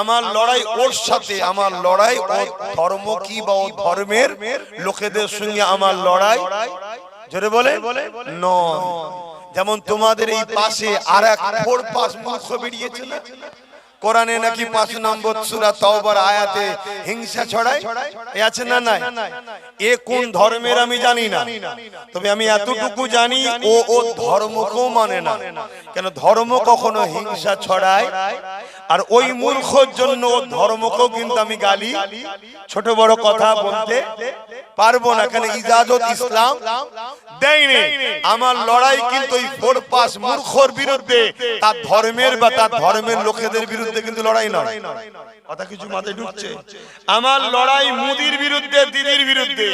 আমার লড়াই ওর সাথে আমার লড়াই ও ধর্ম কি বা ও ধর্মের? লোকেদের সঙ্গে আমার লড়াই জোরে বলে? নয়। যেমন তোমাদের এই পাশে আর এক ফোর পাশ মূর্খ বেরিয়েছে না? কোরআনে নাকি পাঁচ নম্বর সূরা তাওবার আয়াতে হিংসা ছড়ায়? এ আছে না নাই? এ কোন ধর্মের আমি জানি না। তবে আমি এতটুকু জানি ও ও ধর্মকেও মানে না। কেন ধর্ম কখনো হিংসা ছড়ায়? আর ওই মূর্খর জন্য ধর্মকেও কিন্তু আমি গালি। ছোট বড় কথা বলতে পারব না কেন? ইজাজত ইসলাম দেয়নি। আমার লড়াই কিন্তু ওই ফোর পাস মূর্খর বিরুদ্ধে। তার ধর্মের বা তার ধর্মের লোকেদের বিরুদ্ধে কিন্তু লড়াই নয়। কথা কিছু মাথায় ঢুকছে। আমার লড়াই মুদির বিরুদ্ধে দিদির বিরুদ্ধে।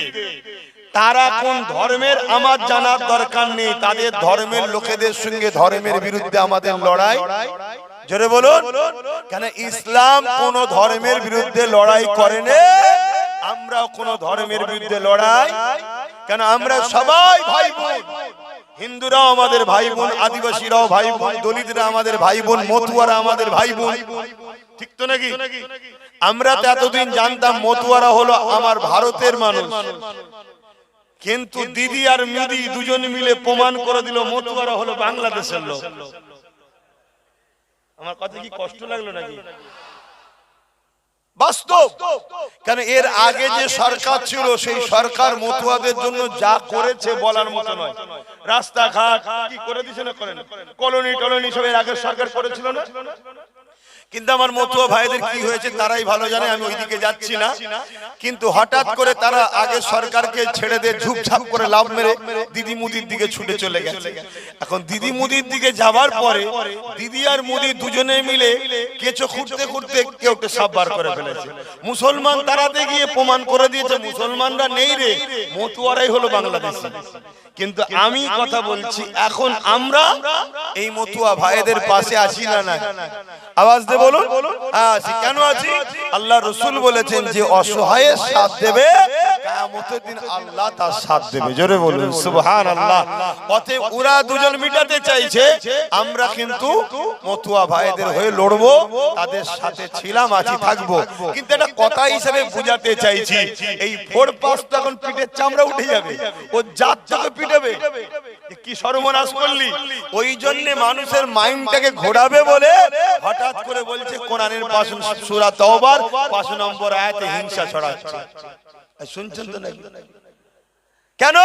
তারা কোন ধর্মের আমার জানার দরকার নেই? তাদের ধর্মের লোকেদের সঙ্গে ধর্মের বিরুদ্ধে আমাদের লড়াই। জোরে বলুন। কেন ইসলাম কোন ধর্মের বিরুদ্ধে লড়াই করেনি আমরা কোন ধর্মের বিরুদ্ধে লড়াই। কেন আমরা সবাই ভাই বোন হিন্দুরাও আমাদের ভাই বোন আদিবাসীরাও ভাই বোন দলিতরা আমাদের ভাই বোন মতুয়ারা আমাদের ভাই বোন ঠিক তো নাকি? আমরা তো এতদিন জানতাম মতুয়ারা হলো আমার ভারতের মানুষ। কিন্তু দিদি আর মিদি দুজন মিলে প্রমাণ করে দিল মতুয়ারা হলো বাংলাদেশের লোক। আমার কথা কি কষ্ট লাগল নাকি? বাস্তব! কেন এর আগে যে সরকার ছিল সেই সরকার মতুয়াদের জন্য যা করেছে বলার মতো নয়। রাস্তাঘাট কি করে দিছে না করেন? কলোনি টলোনি সব এর আগের সরকার করেছিল না? কিন্তু আমার মতুয়া ভাইদের কি হয়েছে তারাই ভালো জানে আমি ওইদিকে যাচ্ছি না। কিন্তু হঠাৎ করে তারা আগে সরকারকে ছেড়ে দিয়ে ঝুপঝাপ করে লাভ মেরে দিদি মুদির দিকে ছুটে চলে গেছে। এখন দিদি মুদির দিকে যাবার পরে দিদি আর মুদি দুজনে মিলে কেঁচো খুঁড়তে খুঁড়তে কেউ সাপ বার করে ফেলেছে। মুসলমান তারাতে গিয়ে প্রমাণ করে দিয়েছে মুসলমানরা নেই রে মতুয়ারাই হলো বাংলাদেশ। কিন্তু আমি কথা বলছি এখন আমরা এই মতুয়া ভাইদের পাশে আছি না না আওয়াজ দে বলুন। কেন আছি? আল্লাহ রসুল বলেছেন যে অসহায়ের সাথ দেবে আমরা কিন্তু মতুয়া ভাইদের হয়ে লড়বো, তাদের সাথে ছিলাম, আছি, থাকব। কিন্তু কথা হিসেবে বুঝাতে চাইছি, এই ফোর পাস তো এখন পিঠের চামড়া উঠে যাবে, ও জাত পিটাবে। কি সর্বনাশ করলি? ওই জন্য মানুষের মাইন্ডটাকে ঘোরাবে বলে হঠাৎ করে বলছে কোরআনের পাশ সূরা তওবার পাঁচ নম্বর আয়াতে হিংসা ছড়াচ্ছে। শুনছেন তো নাকি? কেন?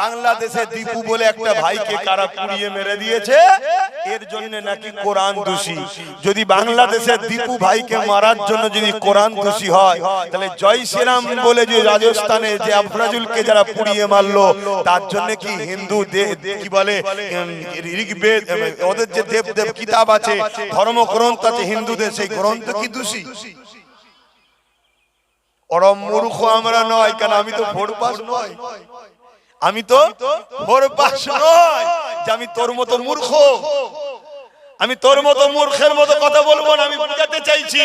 বাংলাদেশে দীপু বলে একটা ভাইকে কারা পুড়িয়ে মেরে দিয়েছে? এর জন্য নাকি কোরআন দোষী। যদি বাংলাদেশের দীপু ভাইকে মারার জন্য যদি কোরআন দোষী হয়, তাহলে জয় শ্রীরাম বলে যে রাজস্থানে যে আফরাজুলকে যারা পুড়িয়ে মারলো, তার জন্য কি হিন্দু কি বলে ঋগ্বেদ ওদের যে দেব দেব কিতাব আছে, ধর্মগ্রন্থ আছে, হিন্দুদের সেই গ্রন্থ কি দোষী? ওরম মূর্খ আমরা নয় কেন আমি তো ভোর পাস নয়? আমি তো ভোর পাস নয় যে আমি তোর মতো মূর্খ। আমি তোর মতো মূর্খের মতো কথা বলব না আমি বুঝাতে চাইছি।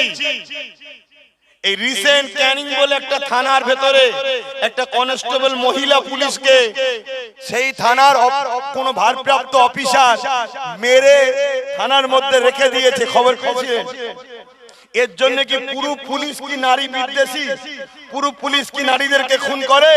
এই রিসেন্ট ক্যানিং বলে একটা থানার ভেতরে একটা কনস্টেবল মহিলা পুলিশকে সেই থানার কোন ভারপ্রাপ্ত অফিসার মেরে থানার মধ্যে রেখে দিয়েছে খবর পেয়েছে। এর জন্য কি পুরো পুলিশ কি নারী বিদ্বেষী? পুরো পুলিশ কি নারীদেরকে খুন করে?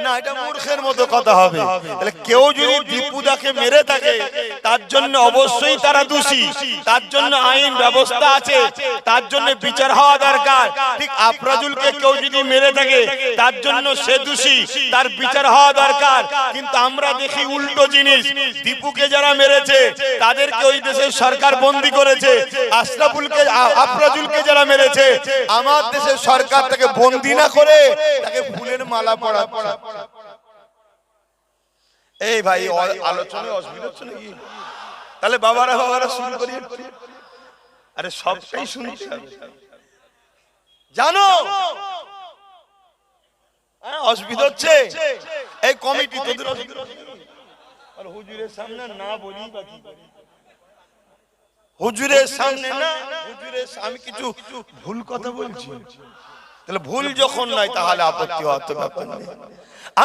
না এটা মূর্খের মতো কথা হবে। তাহলে কেউ যদি দীপুদাকে মেরে থাকে তার জন্য অবশ্যই তারা দোষী। তার জন্য আইন ব্যবস্থা আছে। তার জন্য বিচার হওয়া দরকার। ঠিক আফরাজুলকে কেউ যদি মেরে থাকে তার জন্য সে দোষী। তার বিচার হওয়া দরকার। কিন্তু আমরা দেখি উল্টো জিনিস। দীপুকে যারা মেরেছে তাদেরকে ওই দেশের সরকার বন্দি করেছে আশরাফুলকে আ- আফরাজুলকে যারা মেরেছে, আমার দেশের সরকার তাকে বন্দি না করে তাকে ফুলের মালা পরা এই ভাই আলোচনায় অসুবিধা তাহলে বাবারা বাবারা শুরু করি। আরে সবটাই শুনতে জানো? অসুবিধা হচ্ছে। এই কমিটি তোদের অসুবিধা? আর হুজুরের সামনে না বলি বা কি করি? হুজুরের সামনে না? হুজুরের আমি কিছু ভুল কথা বলছি। তাহলে ভুল যখন নাই তাহলে আপত্তি হওয়ার তো ব্যাপার নেই।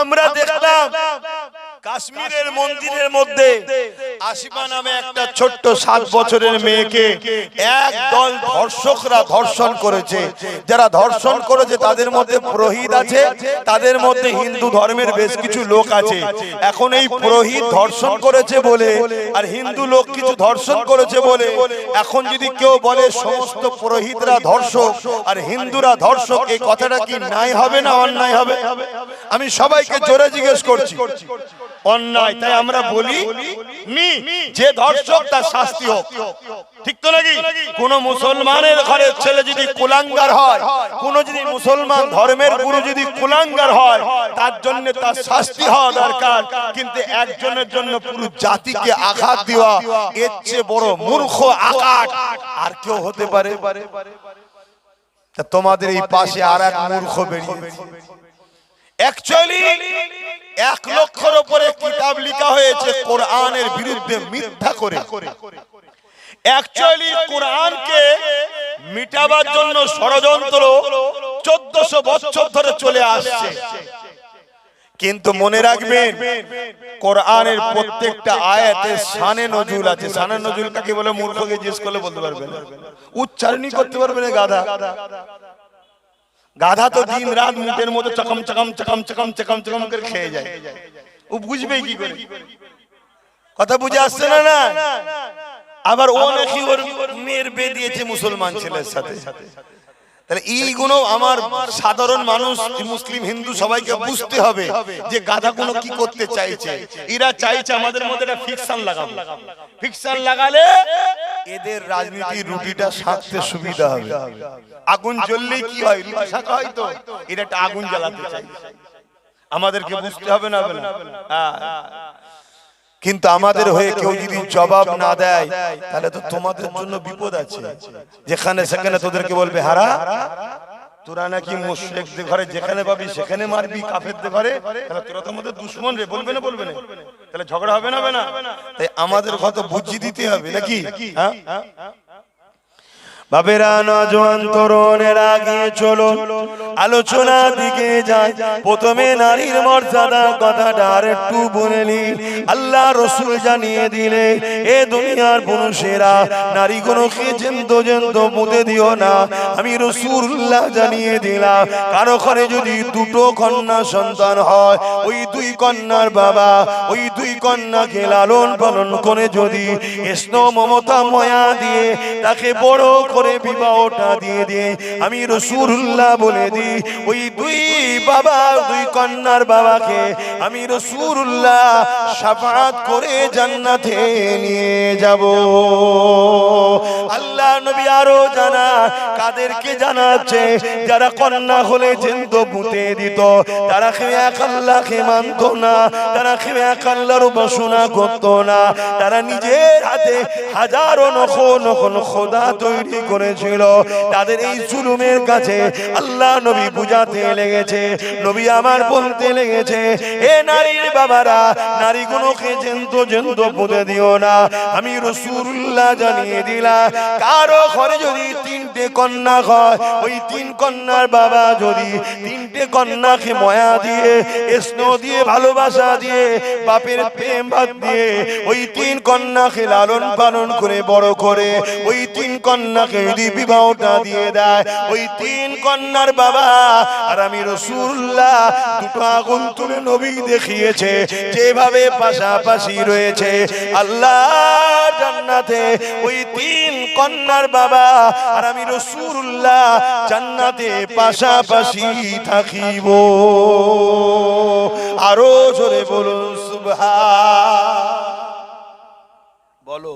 আমরা দেখলাম কাশ্মীরের মন্দিরের মধ্যে আসিমা নামে একটা ছোট্ট সাত বছরের মেয়েকে একদল ধর্ষকরা ধর্ষণ করেছে। যারা ধর্ষণ করেছে তাদের মধ্যে পুরোহিত আছে তাদের মধ্যে হিন্দু ধর্মের বেশ কিছু লোক আছে। এখন এই পুরোহিত ধর্ষণ করেছে বলে আর হিন্দু লোক কিছু ধর্ষণ করেছে বলে এখন যদি কেউ বলে সমস্ত পুরোহিতরা ধর্ষক আর হিন্দুরা ধর্ষক এই কথাটা কি নাই হবে না অন্যায় হবে? আমি সবাইকে জোরে জিজ্ঞেস করছি অন্যায় তাই আমরা বলি নি যে ধর্ষক তার শাস্তি হোক। ঠিক তো নাকি? কোন মুসলমানের ঘরের ছেলে যদি কুলাঙ্গার হয় কোন যদি মুসলমান ধর্মের গুরু যদি কুলাঙ্গার হয় তার জন্য তার শাস্তি হওয়া দরকার। কিন্তু একজনের জন্য পুরো জাতিকে আঘাত দেওয়া এর চেয়ে বড় মূর্খ আঘাত। আর কেউ হতে পারে। তা তোমাদের এই পাশে আর এক মূর্খ অ্যাকচুয়ালি এক লক্ষর উপরে কিতাব লেখা হয়েছে কোরআনের বিরুদ্ধে মিথ্যা করে। অ্যাকচুয়ালি কোরআনকে মিটাবার জন্য ষড়যন্ত্র চোদ্দশো বছর ধরে চলে আসছে। কিন্তু মনে রাখবেন, কোরআনের প্রত্যেকটা আয়াতে শানে নজুল আছে। সানে নজুল কাকে বলে? মূর্খকে জিজ্ঞেস করলে বলতে পারবে না। উচ্চারণই করতে পারবে গাধা। গাধা তো দিন রাত মুখের মতো চকম চকম চকম চকম চকম চকম করে খেয়ে যায়। ও বুঝবে কি করে? কথা বুঝে আসছে না না? আবার ও নাকি ওর মেয়ের বিয়ে দিয়েছে মুসলমান ছেলের সাথে। তাহলে এইগুলো আমার সাধারণ মানুষ মুসলিম হিন্দু সবাইকে বুঝতে হবে যে গাধা গুলো কি করতে চাইছে? এরা চাইছে আমাদের মধ্যে একটা ফিকশন লাগাবো। ফিকশন লাগালে এদের রাজনীতির রুটিটা সাকতে সুবিধা হবে। আগুন জ্বললেই কি হয়? শাখা হয়? তো। এটা একটা আগুন জ্বালাতে চাই। আমাদেরকে বুঝতে হবে না হ্যাঁ। কিন্তু আমাদের হয়ে কেউ যদি জবাব না দেয় তাহলে তো তোমাদের জন্য বিপদ আছে। যেখানে সেখানে তোদেরকে বলবে হারা তোরা নাকি মুশরিকদের ঘরে যেখানে পাবি সেখানে মারবি কাফেরদের ঘরে? তাহলে তোরা তো আমাদের দুশ্মন রে বলবে না বলবে না। তাহলে ঝগড়া হবে না হবে না। তাই আমাদের কত বুঝিয়ে দিতে হবে নাকি? হ্যাঁ? বাবেরা চলো। আলোচনা দিকে প্রথমে নারীর মর্যাদা একটু আল্লাহ রসুল জানিয়ে দিলে, এ দুনিয়ার পুরুষেরা নারী দিও না? আমি রসুল্লাহ জানিয়ে দিলাম, কারও ঘরে যদি দুটো কন্যা সন্তান হয়, ওই দুই কন্যার বাবা, ওই দুই কন্যাকে লালন পালন করে যদি মমতা ময়া দিয়ে তাকে বড় বিবাহটা দিয়ে দিয়ে আমি রসুল্লাহ বলে দিই, ওই দুই বাবা, দুই কন্যার বাবাকে আমি রসুল্লাহ সাফাত করে জান্নাতে নিয়ে যাব। আল্লাহ নবী আরও কাদেরকে জানাচ্ছে, যারা কন্যা হলে জেন্ত পুঁতে দিত। তারা খেয়ে এক আল্লাহকে মানত না, তারা খেয়ে এক আল্লাহর উপাসনা করতো না। তারা নিজের হাতে হাজারো নখন নখন খোদা তৈরি করেছিল। তাদের এই জুলুমের কাছে আল্লাহ নবী বুঝাতে লেগেছে। নবী আমার বলতে লেগেছে, এ নারীর বাবারা, নারীগুলোকে জেন্ত জেন্ত পুঁতে দিও না। আমি রসুল্লাহ জানিয়ে দিলাম, কারও ঘরে যদি তিনটে কন্যা হয়। ওই তিন কন্যার বাবা যদি তিনটে কন্যাকে ময়া দিয়ে, স্নেহ দিয়ে, ভালোবাসা দিয়ে, বাপের প্রেম ভাত দিয়ে ওই তিন কন্যাকে লালন পালন করে, বড় করে ওই তিন কন্যাকে যদি বিবাহটা দিয়ে দেয়, ওই তিন কন্যার বাবা আর আমি রসুল্লাহ দুটো আগুন তুলে নবী দেখিয়েছে, যেভাবে পাশাপাশি রয়েছে। আল্লাহ জান্নাতে ওই তিন কন্যার বাবা আর আমি রসুল্লাহ জান্নাতে পাশাপাশি থাকিব। আরও জোরে বলুন সুভা বলো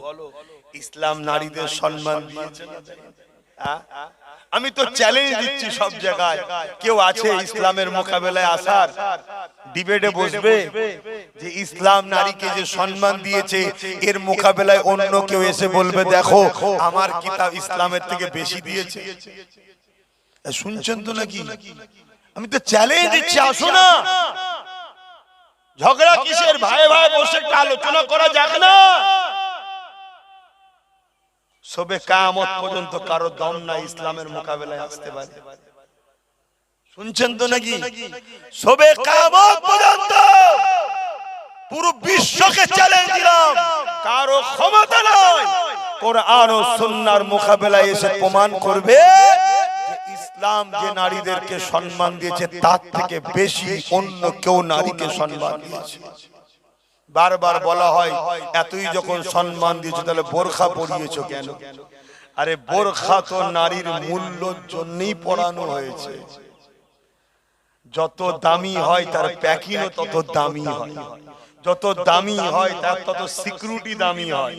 ইসলাম নারীদের সম্মান দিয়েছে না হ্যাঁ? আমি তো চ্যালেঞ্জ দিচ্ছি সব জায়গায়। কেউ আছে ইসলামের মোকাবেলায় আসার? ডিবেটে বসবে? যে ইসলাম নারীকে যে সম্মান দিয়েছে এর মোকাবেলায় অন্য কেউ এসে বলবে দেখো আমার কিতাব ইসলামের থেকে বেশি দিয়েছে। শুনছেন তো নাকি? আমি তো চ্যালেঞ্জ দিচ্ছি আসো না। ঝগড়া কিসের? ভাই ভাই বসে একটা আলোচনা করা যাক না। সবে কামত পর্যন্ত কারও দম নাই ইসলামের মোকাবেলায় আসতে পারে। শুনছেন তো নাকি? সবে কামত পর্যন্ত পুরো বিশ্বকে চ্যালেঞ্জ দিলাম। কারও ক্ষমতা নয় কোরআন ও সুন্নাহর মোকাবেলায় এসে প্রমাণ করবে ইসলাম যে নারীদেরকে সম্মান দিয়েছে, তার থেকে বেশি অন্য কেউ নারীকে সম্মান দিয়েছে। বারবার বলা হয় এতই যখন সম্মান দিয়েছ তাহলে বোরখা পরিয়েছো কেন? আরে বোরখা তো নারীর মূল্যর জন্যই পড়ানো হয়েছে। যত দামি হয় তার প্যাকিংও তত দামি হয়। যত দামি হয় তার তত সিকিউরিটি দামি হয়।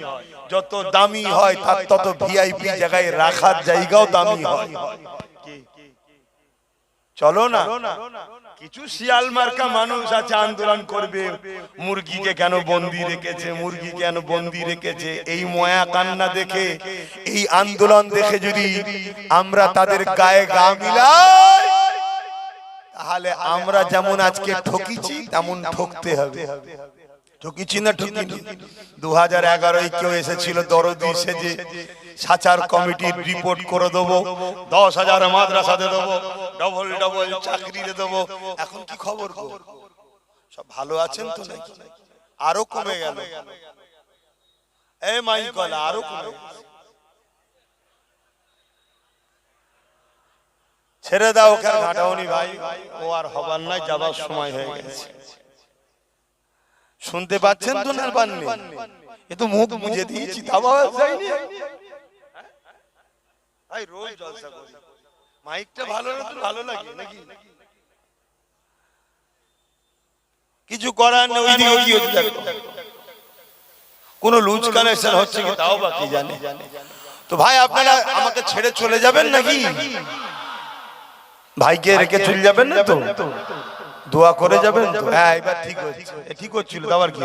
যত দামি হয় তার তত ভিআইপি জায়গায় রাখার জায়গাও দামি হয়। চলো না। কিছু শিয়াল মার্কা মানুষ আছে আন্দোলন করবে। মুরগিকে কেন বন্দি রেখেছে? মুরগি কেন বন্দি রেখেছে? এই ময়া কান্না দেখে এই আন্দোলন দেখে যদি আমরা তাদের গায়ে গা মিলাই তাহলে আমরা যেমন আজকে ঠকিছি তেমন ঠকতে হবে। ঠকিছি না ঠকিনি দু হাজার এগারোয় কেউ এসেছিল, দরদি সেজে। সাচার কমিটির রিপোর্ট করে দেবো। দশ হাজার মাদ্রাসাতে দেবো। ডবল ডবল চাকরিতে দেবো। এখন কি খবর সব ভালো আছেন তো নাকি? আরও কমে গেল। এই মাইকলা আরও কমে গেল। ছেড়ে দাও কেন ভাই। ও আর হবার নাই, যাবার সময় হয়ে গেছে। শুনতে পাচ্ছেন তো না পাননি এ তো মুখ মুজে দিয়েছি তাও আওয়াজ যায়নি? ভাই রোজ জলসা করি। মাইকটা ভালো না তো ভালো লাগে নাকি? কিছু করার নেই ওইদিকে কি হচ্ছে দেখো। কোন লুজ কানেকশন হচ্ছে কি তাও বাকি জানে। তো ভাই আপনারা আমাকে ছেড়ে চলে যাবেন নাকি? ভাইকে রেখে চলে যাবেন না তো? দোয়া করে যাবেন হ্যাঁ এবার ঠিক হচ্ছে ঠিক হচ্ছিল আবার কি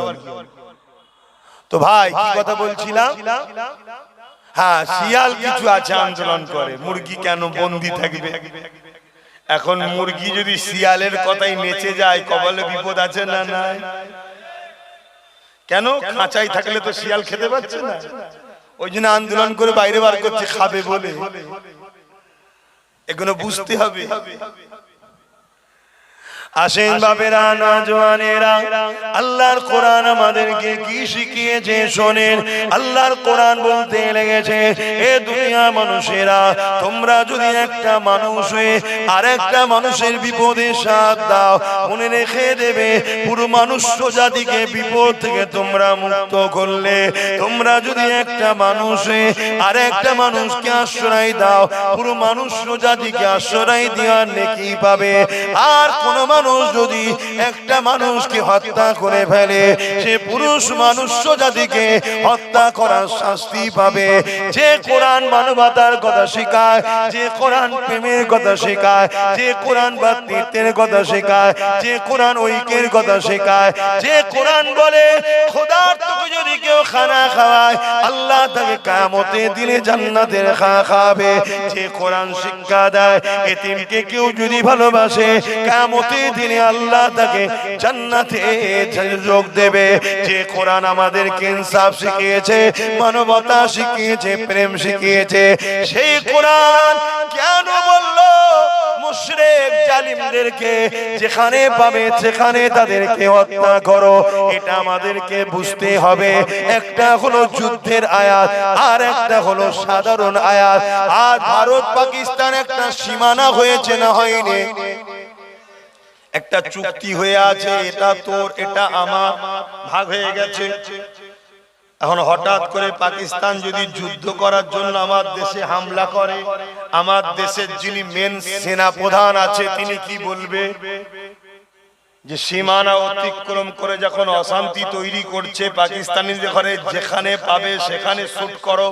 তো ভাই কি কথা বলছিলাম? হ্যাঁ শিয়াল কিছু আছে আন্দোলন করে। মুরগি কেন বন্দি থাকবে? এখন মুরগি যদি শিয়ালের কথাই নেচে যায় কবলে বিপদ আছে না নাই? কেন খাঁচাই থাকলে তো শিয়াল খেতে পাচ্ছে না? ওই জন্য আন্দোলন করে বাইরে বার করছে খাবে বলে। এগুলো বুঝতে হবে। আসেন বাবেরা নজওয়ানেরা আল্লাহর কোরআন আমাদেরকে কি শিখিয়েছে শোনেন। আল্লাহর কোরআন বলতে লেগেছে এ দুনিয়া মানুষেরা তোমরা যদি একটা মানুষ হয়ে আর একটা মানুষের বিপদে সাথ দাও মনে রেখে দেবে পুরো মানুষ জাতিকে বিপদ থেকে তোমরা মুক্ত করলে। তোমরা যদি একটা মানুষ হয়ে আর একটা মানুষকে আশ্রয় দাও পুরো মানুষ জাতিকে আশ্রয় দেওয়ার নেকি পাবে। আর কোন মানুষ যদি একটা মানুষকে হত্যা করে ফেলে, সে পুরুষ মানুষ জাতিকে হত্যা করার শাস্তি পাবে। যে কোরআন মানবতার কথা শেখায়, যে কোরআন প্রেমের কথা শেখায়, যে কোরআন ভাতৃত্বের কথা শেখায়, যে কোরআন ঐক্যের কথা শেখায়, যে কোরআন বলে খোদার তোকে যদি কেউ খানা খাওয়ায়, আল্লাহ তাকে কামতে দিলে জান্নাতের খা খাবে যে কোরআন শিক্ষা দেয়, এতিমকে কেউ যদি ভালোবাসে কামতে দিনে আল্লাহ তাকে জান্নাতে যোগ দেবে। যে কোরআন আমাদেরকে ইনসাফ শিখিয়েছে, মানবতা শিখিয়েছে, প্রেম শিখিয়েছে, সেই কোরআন কেন বলল? যেখানে পাবে সেখানে তাদেরকে হত্যা করো। এটা আমাদেরকে বুঝতে হবে। একটা হলো যুদ্ধের আয়াত, আর একটা হলো সাধারণ আয়াত। আর ভারত পাকিস্তান একটা সীমানা হয়েছে না হয়নি? একটা চুক্তি হয়ে আছে, এটা তোর, এটা আমার, ভাগ হয়ে গেছে। এখন হঠাৎ করে পাকিস্তান যদি যুদ্ধ করার জন্য আমার দেশে হামলা করে, আমার দেশের যিনি মেন সেনা প্রধান আছে, তিনি কি বলবে? যে সীমানা অতিক্রম করে যখন অশান্তি তৈরি করছে, পাকিস্তানিদের ঘরে যেখানে পাবে, সেখানে শুট করো।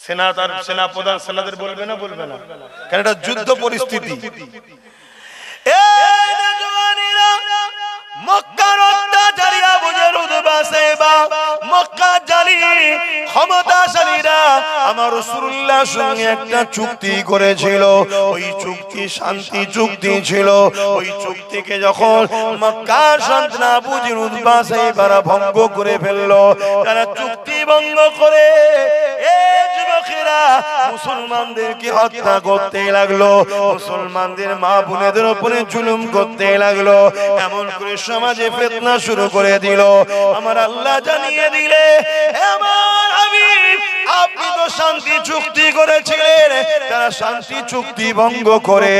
সেনা তার সেনা প্রধান সেনাদের বলবে না বলবে না। কারণ এটা যুদ্ধ পরিস্থিতি এই নজওয়ানেরা, মক্কার অত্যাচারীরা বুঝে রুদবা সেবা মক্কা মক্কার ক্ষমতাশালীরা আমার রাসূলুল্লাহর সঙ্গে একটা চুক্তি করেছিল। ওই চুক্তি শান্তি চুক্তি ছিল। ওই চুক্তিকে যখন মক্কার সন্তান আবু জির উতবা সাহেবরা ভঙ্গ করে ফেলল, তারা চুক্তি ভঙ্গ করে মুসলমানদেরকে হত্যা করতে লাগল, মুসলমানদের মা বোনেদের উপরে জুলুম করতে লাগল, এমন করে সমাজে ফেতনা শুরু করে দিল। আমার আল্লাহ জানিয়ে দিলে আমার আপনি তো শান্তি চুক্তি করেছিলেন। তারা শান্তি চুক্তি ভঙ্গ করে,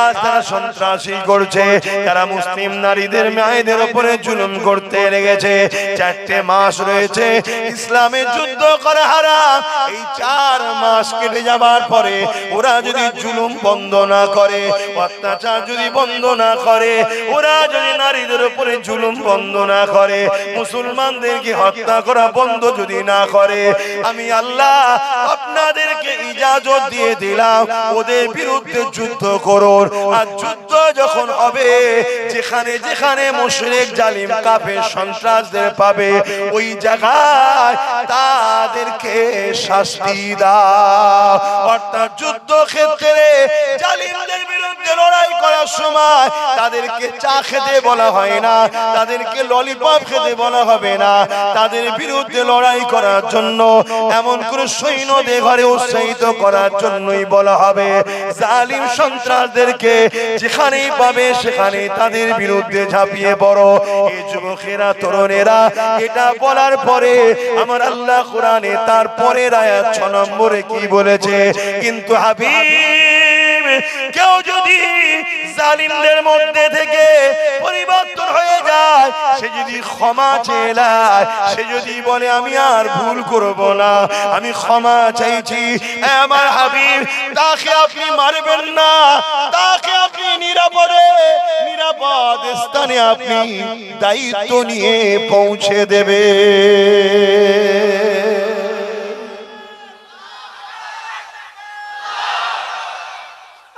আজ তারা সন্ত্রাসী করছে। তারা মুসলিম নারীদের, মায়েদের উপরে জুলুম করতে লেগেছে। চারটে মাস রয়েছে ইসলামের যুদ্ধ করা হারাম এই চার মাস কেটে যাবার পরে ওরা যদি জুলুম বন্ধ না করে, অত্যাচার যদি বন্ধ না করে, ওরা যদি নারীদের উপরে জুলুম বন্ধ না করে, মুসলমানদেরকে হত্যা করা বন্ধ যদি না করে, আমি আল্লাহ আপনাদেরকে ইজাজত দিয়ে দিলাম। ওদের বিরুদ্ধে যুদ্ধ করুন। আর যুদ্ধ যখন হবে, যেখানে যেখানে মুশরিক, জালিম, কাফের, সন্ত্রাসদের পাবে, ওই জায়গায় তাদেরকে শাস্তি দাও। অর্থাৎ যুদ্ধ ক্ষেত্রে জালিমদের বিরুদ্ধে লড়াই করার সময় তাদেরকে চা খেতে বলা হয় না, তাদেরকে ললিপপ খেতে বলা হবে না। তাদের বিরুদ্ধে লড়াই করার জন্য এমন করে সৈন্যদের ঘরে উৎসাহিত করার জন্যই বলা হবে, জালিম সন্ত্রাসদেরকে যেখানেই পাবে সেখানে তাদের বিরুদ্ধে ঝাঁপিয়ে পড়ো। এই যুবকেরা, তরুণেরা, এটা বলার পরে আমার আল্লাহ কোরআনে তারপরে আয়াত ছ নম্বরে কি বলেছে? কিন্তু হাবিব কেউ যদি জালিমদের মধ্যে থেকে পরিবর্তন হয়ে যায়, সে যদি ক্ষমা চেলায় সে যদি বলে, আমি আর ভুল করব না, আমি ক্ষমা চাইছি। এ আমার হাবিব, তাকে আপনি মারবেন না, তাকে আপনি নিরাপদে, নিরাপদ স্থানে আপনি দায়িত্ব নিয়ে পৌঁছে দেবে।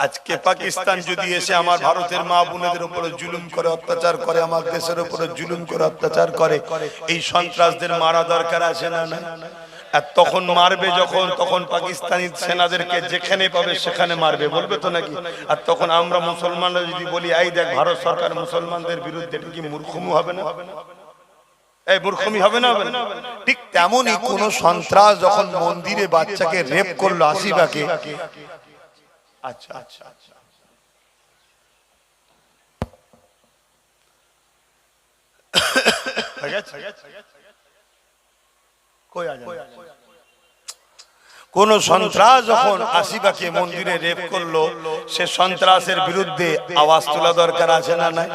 আজকে পাকিস্তান যদি এসে আমার ভারতের মা বোনেদের উপরে জুলুম করে অত্যাচার করে আমার দেশের উপরে জুলুম করে অত্যাচার করে এই সন্ত্রাসদের মারা দরকার আছে না না? আর তখন মারবে যখন তখন পাকিস্তানি সেনাদেরকে যেখানে পাবে সেখানে মারবে বলবে তো নাকি? আর তখন আমরা মুসলমানরা যদি বলি এই দেখ ভারত সরকার মুসলমানদের বিরুদ্ধে এটা কি মূর্খমু হবে না? এই মূর্খমি হবে না হবে না? ঠিক তেমনই কোন সন্ত্রাস যখন মন্দিরে বাচ্চাকে রেপ করল আসিবাকে અચ્છા. અચ્છા અચ્છા કોઈ આ કોઈ কোন সন্ত্রাস যখন আশিবাকে মন্দিরে রেপ করল, সে সন্ত্রাসের বিরুদ্ধে আওয়াজ তোলা দরকার আছে না নাই?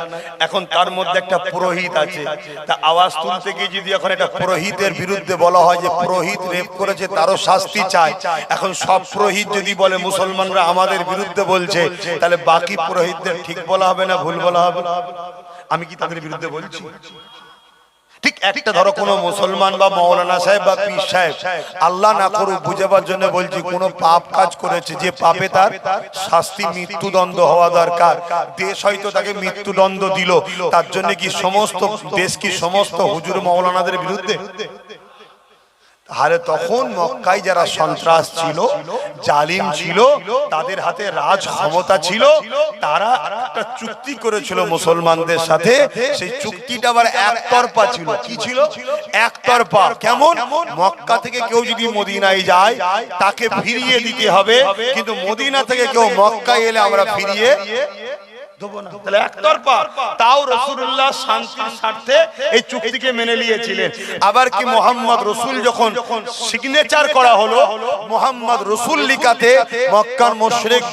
এখন তার মধ্যে একটা পুরোহিত আছে। তা আওয়াজ তুলতে গিয়ে যদি এখন একটা পুরোহিতের বিরুদ্ধে বলা হয় যে পুরোহিত রেপ করেছে, তারও শাস্তি চায়। এখন সব পুরোহিত যদি বলে মুসলমানরা আমাদের বিরুদ্ধে বলছে, তাহলে বাকি পুরোহিতদের ঠিক বলা হবে না ভুল বলা হবে? আমি কি তাদের বিরুদ্ধে বলছি? ঠিক একটা ধরো কোন মুসলমান বা মৌলানা সাহেব বা পীর সাহেব, আল্লাহ না করুক বুঝাবার জন্য বলছি, কোন পাপ কাজ করেছে যে পাপে তার শাস্তি, মৃত্যুদণ্ড হওয়া দরকার। দেশ হয়তো তাকে মৃত্যুদণ্ড দিল, তার জন্য কি সমস্ত, দেশ কি সমস্ত হুজুর মৌলানাদের বিরুদ্ধে? তাহলে তখন মক্কায় যারা সন্ত্রাস ছিল জালিম ছিল তাদের হাতে রাজ ক্ষমতা ছিল তারা একটা চুক্তি করেছিল মুসলমানদের সাথে। সেই চুক্তিটা আবার একতরফা ছিল। কি ছিল? একতরফা। কেমন? মক্কা থেকে কেউ যদি মদিনায় যায় তাকে ফিরিয়ে দিতে হবে। কিন্তু মদিনা থেকে কেউ মক্কায় এলে আমরা ফিরিয়ে তাও এই চুক্তিকে মেনে নিয়েছিলেন। আবার কি মোহাম্মদ রসুল যখন সিগনেচার করা মোহাম্মদ রসুল লিকাতে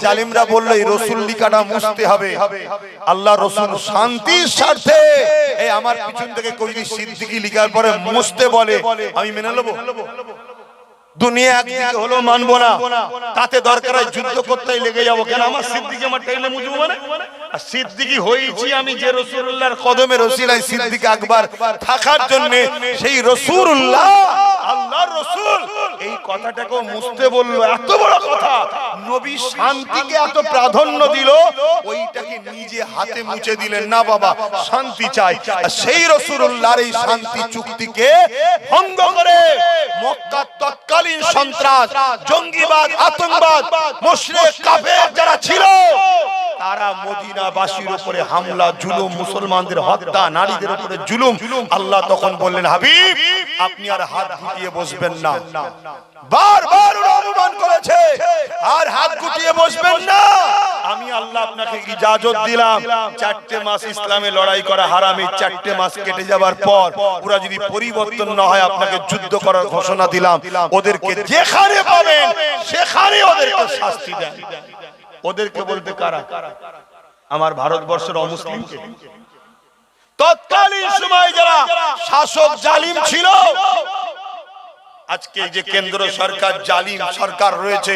জালিমরা রসুল হবে। আল্লাহ রসুল শান্তির স্বার্থে আমার পিছন থেকে যদি সিদ্দিকি লিখার পরে মুছতে বলে। আমি মেনে নেব? দুনিয়া একদিকে হলো মানবো না। তাতে দরকার হয় যুদ্ধ করতে লেগে যাব। কেন? আমার সিদ্দিকি আমার টাইলে মুজবো মানে? আর সিদ্দিকি হয়েছি আমি যে রসুল্লাহর কদমে রসিলাই সিদ্দিক আকবার। থাকার জন্য সেই রসুল্লাহ সেই শান্তি চুক্তিকে তৎকালীন সন্ত্রাস জঙ্গিবাদ আতঙ্কবাদ মুশরিক যারা ছিল তারা মদিনাবাসীর উপরে হামলা জুলুম মুসলমানদের হত্যা নারীদের উপরে জুলুম। আল্লাহ তখন বললেন হাবিব আপনি আর হাত গুটিয়ে বসবেন না। বারবার অনুমান করেছে আর হাত গুটিয়ে বসবেন না। আমি আল্লাহ আপনাকে ইজাজত দিলাম। চারটে মাস ইসলামে লড়াই করা হারামি চারটে মাস কেটে যাবার পর ওরা যদি পরিবর্তন না হয় আপনাকে যুদ্ধ করার ঘোষণা দিলাম। ওদেরকে যেখানে পাবেন সেখানে ওদেরকে শাস্তি দেন। ওদেরকে বলতে কারা? আমার ভারতবর্ষের অমুসলিমকে। তৎকালীন সময় যারা শাসক জালিম ছিল আজকে যে কেন্দ্র সরকার জালিম সরকার রয়েছে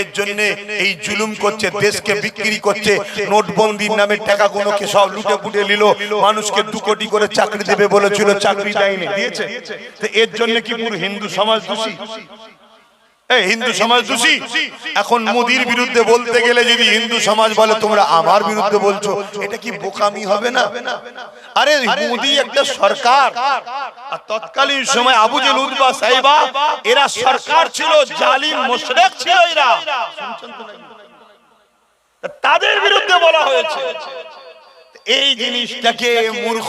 এর জন্য এই জুলুম করছে দেশকে বিক্রি করছে নোটবন্দির নামে টাকা গুলোকে সব লুটে পুটে নিল মানুষকে দু কোটি করে চাকরি দেবে বলেছিল চাকরি দেয়নি দিয়েছে। তো এর জন্য কি পুরো হিন্দু সমাজ দোষী? হিন্দু সমাজ দোষী। এখন মোদির বিরুদ্ধে বলতে গেলে যদি হিন্দু সমাজ বলে তোমরা আমার বিরুদ্ধে বলছো এটা কি বোকামি হবে না? আরে মোদি একটা সরকার। আর তৎকালীন সময় আবু জেল উদ্বা সাহেবা এরা সরকার ছিল জালিম মুশরিক ছিল এরা। তাদের বিরুদ্ধে বলা হয়েছে। এই জিনিসটাকে মূর্খ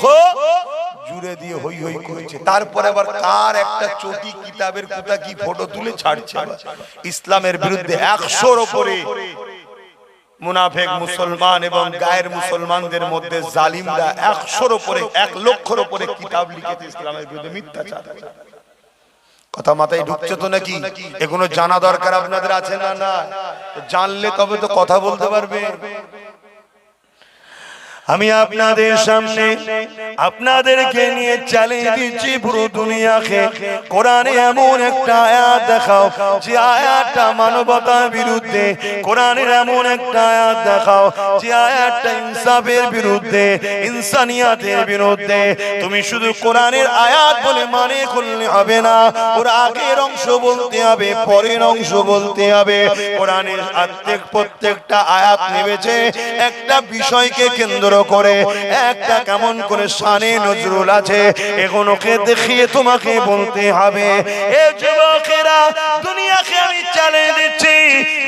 জুড়ে দিয়ে হই হই করেছে। তারপরে আবার কার একটা চটি কিতাবের কোথা কি ফটো তুলে ছাড়ছে। ইসলামের বিরুদ্ধে একশোর ওপরে মুনাফেক মুসলমান এবং গায়ের মুসলমানদের মধ্যে জালিমরা একশোর ওপরে এক লক্ষর ওপরে কিতাব লিখেছে ইসলামের বিরুদ্ধে মিথ্যাচার। কথা মাথায় ঢুকছে তো নাকি? এগুলো জানা দরকার আপনাদের আছে না না জানলে তবে তো কথা বলতে পারবে। আমি আপনাদের সামনে আপনাদেরকে নিয়ে চালিয়ে দিচ্ছি পুরো দুনিয়াকে। কোরআনে এমন একটা আয়াত দেখাও, যে আয়াতটা মানবতার বিরুদ্ধে, কোরআনের এমন একটা আয়াত দেখাও, যে আয়াতটা ইনসাফের বিরুদ্ধে, ইনসানিয়াতের বিরুদ্ধে। তুমি শুধু কোরআনের আয়াত বলে মানে করলে হবে না, ওর আগের অংশ বলতে হবে, পরের অংশ বলতে হবে। কোরআনের প্রত্যেকটা আয়াত নেবেছে একটা বিষয়কে কেন্দ্র করে, একটা কেমন করে শানে নজরুল আছে, এগুলোকে দেখিয়ে তোমাকে বলতে হবে। দুনিয়াকে আমি চালিয়ে দিচ্ছি।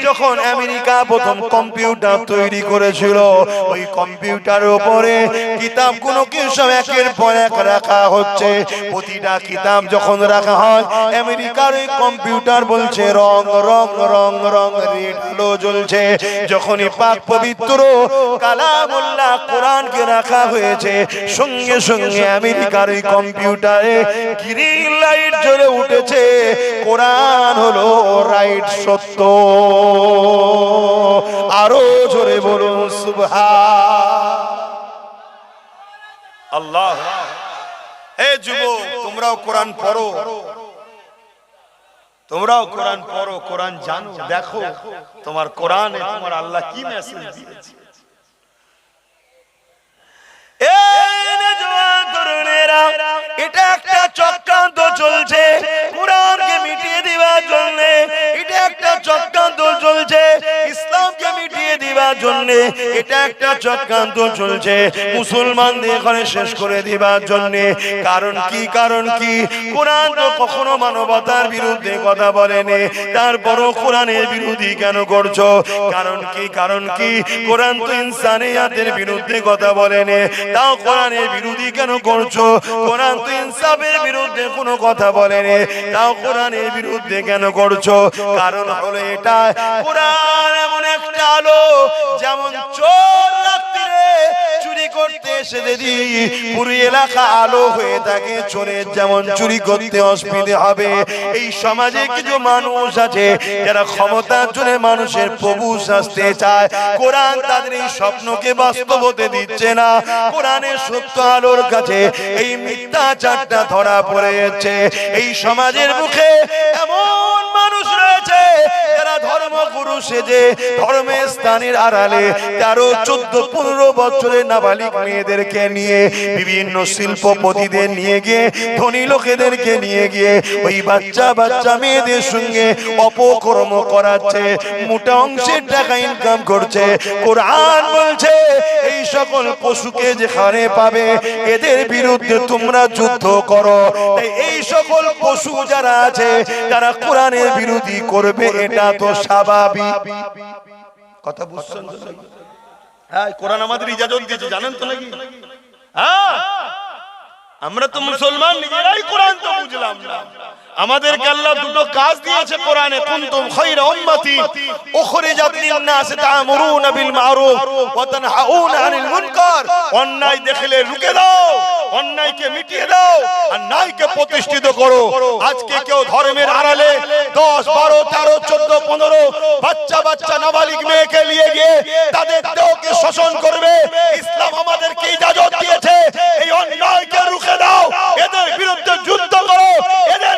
যখন আমেরিকা প্রথম কম্পিউটার তৈরি করেছিল, ওই উপরে সব একের পর এক রাখা হচ্ছে। প্রতিটা কিতাব যখন রাখা হয়, আমেরিকার ওই কম্পিউটার বলছে, রং রং রং রং, রেড আলো জ্বলছে। যখনই পাক পবিত্র কালামুল্লাহ কোরআনকে রাখা হয়েছে। সঙ্গে সঙ্গে আমেরিকার ওই কম্পিউটারে গ্রিন লাইট জ্বলে উঠেছে। কোরআন হলো রাইট সত্য। আরও জোরে বলুন, সুবহান। আল্লাহ। এ যুবক, তোমরাও কোরআন পড়ো। তোমরাও কোরআন পড়ো, কোরআন জানো, দেখো। তোমার কোরআনে তোমার আল্লাহ কি মেসেজ দিয়েছে এই নে জওয়ান তরুণেরা, এটা একটা চক্রান্ত চলছে। কোরআনকে মিটিয়ে দিবার জন্য এটা একটা চক্রান্ত চলছে। ইসলামকে মিটিয়ে দিবার জন্য এটা একটা চক্রান্ত চলছে। মুসলমানদের এখানে শেষ করে দিবার জন্য। কারণ কি কারণ কি? কোরআন তো কখনো মানবতার বিরুদ্ধে কথা বলেনি। তারপরও কোরআনের বিরোধী কেন করছ? কারণ কি কারণ কি? কোরআন তো ইনসানিয়াতের বিরুদ্ধে কথা বলেনি। তাও কোরআনের বিরোধী কেন করছ? কোরআন তো ইনসাফের বিরুদ্ধে কোনো কথা বলেনি। তাও কোরআনের বিরুদ্ধে কেন করছ? কারণ হলো এটা কোরআন এমন একটা আলো, যেমন চোর যারা ক্ষমতার জন্য মানুষের প্রভু শাস্তে চায়। কোরআন তাদের এই স্বপ্নকে বাস্তব হতে দিচ্ছে না। কোরআনের সত্য আলোর কাছে এই মিথ্যাচারটা ধরা পড়ে যাচ্ছে এই সমাজের মুখে এমন ধর্মগুরু সেজে ধর্মের স্থানের আড়ালে তেরো, চোদ্দ, পনেরো বছরের নাবালিক মেয়েদেরকে নিয়ে, বিভিন্ন শিল্পপতিদের নিয়ে গিয়ে, ধনী লোকেদেরকে নিয়ে গিয়ে, ওই বাচ্চা বাচ্চা মেয়েদের সঙ্গে অপকর্ম করাচ্ছে, মোটা অংশের টাকা ইনকাম করছে। কোরআন বলছে, এই সকল পশুকে যেখানে পাবে, এদের বিরুদ্ধে তোমরা যুদ্ধ করো। এই সকল পশু যারা আছে, তারা কোরআনের বিরোধী করবে, এটা তো কথা বুঝছেন তো? হ্যাঁ কোরআন আমাদের ইজাজত দিয়েছে, জানেন তো নাকি? হ্যাঁ। আমরা তো মুসলমান, নিজেরাই কোরআন তো বুঝলাম না। আমাদেরকে আল্লাহ দুটো কাজ দিয়েছে কোরআনে কুনতুম খায়রা উম্মতি উখরিজাত লিন-নাস তা'মুরুনা বিল মা'রুফ ওয়া তানহাউনা আনিল মুনকার। অন্যায় দেখলে রুকে দাও অন্যায়কে মিটিয়ে দাও আর ন্যায়কে প্রতিষ্ঠিত করো। আজকে কেউ ধর্মের আড়ালে 10 12 13 14 15 বাচ্চা বাচ্চা নাবালিগ মেয়েকে নিয়ে গিয়ে তাদের দেহকে শোষণ করবে। ইসলাম আমাদেরকে ইজাজত দিয়েছে। এই অন্যায়কে রুখে দাও। এদের বিরুদ্ধে যুদ্ধ করো। এদের